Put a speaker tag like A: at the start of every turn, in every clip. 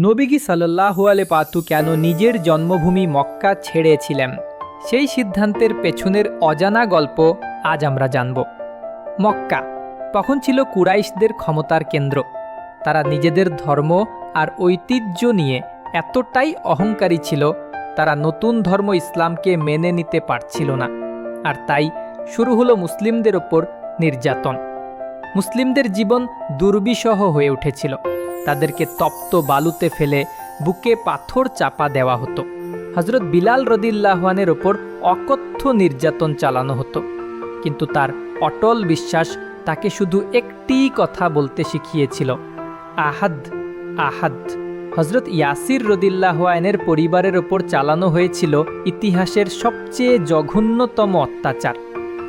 A: নবীগি সাল্লাহু আলে পাতু কেন নিজের জন্মভূমি মক্কা ছেড়েছিলেন? সেই সিদ্ধান্তের পেছনের অজানা গল্প আজ আমরা জানব। মক্কা তখন ছিল কুরাইশদের ক্ষমতার কেন্দ্র। তারা নিজেদের ধর্ম আর ঐতিহ্য নিয়ে এতটাই অহংকারী ছিল, তারা নতুন ধর্ম ইসলামকে মেনে নিতে পারছিল না। আর তাই শুরু হলো মুসলিমদের ওপর নির্যাতন। মুসলিমদের জীবন দুর্বিষহ হয়ে উঠেছিল। তাদেরকে তপ্ত বালুতে ফেলে বুকে পাথর চাপা দেওয়া হতো। হজরত বিলাল রদিল্লাহানের ওপর অকথ্য নির্যাতন চালানো হতো। কিন্তু তার অটল বিশ্বাস তাকে শুধু একটি কথা বলতে শিখিয়েছিল, আহাদ আহাদ। হজরত ইয়াসির রদিল্লাহানের পরিবারের ওপর চালানো হয়েছিল ইতিহাসের সবচেয়ে জঘন্যতম অত্যাচার।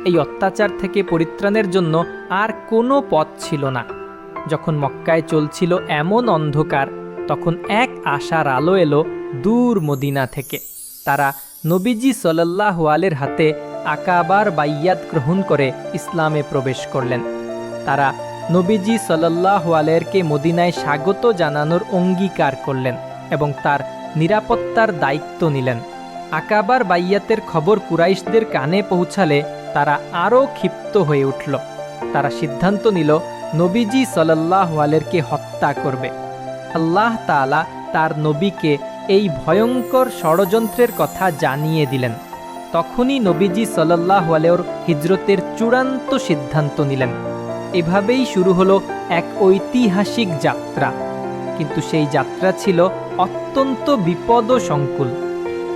A: এই অত্যাচার থেকে পরিত্রাণের জন্য আর কোনো পথ ছিল না। যখন মক্কায় চলছিল এমন অন্ধকার, তখন এক আশার আলো এলো দূর মদিনা থেকে। তারা নবীজি সল্লাহ আলের হাতে আকাবার বাইয়াত গ্রহণ করে ইসলামে প্রবেশ করলেন। তারা নবীজি সল্লাহ আলেরকে মদিনায় স্বাগত জানানোর অঙ্গীকার করলেন এবং তার নিরাপত্তার দায়িত্ব নিলেন। আকাবার বাইয়াতের খবর কুরাইশদের কানে পৌঁছালে তারা আরও ক্ষিপ্ত হয়ে উঠল। তারা সিদ্ধান্ত নিল নবীজি সল্লাহ আলেরকে হত্যা করবে। আল্লাহ তালা তার নবীকে এই ভয়ঙ্কর ষড়যন্ত্রের কথা জানিয়ে দিলেন। তখনই নবীজি সল্লাহ আলের হিজরতের চূড়ান্ত সিদ্ধান্ত নিলেন। এভাবেই শুরু হলো এক ঐতিহাসিক যাত্রা। কিন্তু সেই যাত্রা ছিল অত্যন্ত বিপদ সংকুল।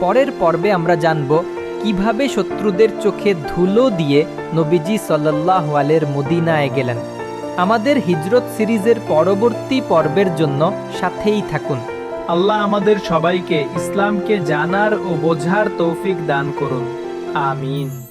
A: পরের পর্বে আমরা জানব কীভাবে শত্রুদের চোখে ধুলো দিয়ে নবীজি সাল্লাহ আলের মদিনায় গেলেন। আমাদের হিজরত সিরিজের পরবর্তী পর্বের জন্য সাথেই থাকুন।
B: আল্লাহ আমাদের সবাইকে ইসলামকে জানার ও বোঝার তৌফিক দান করুন। আমিন।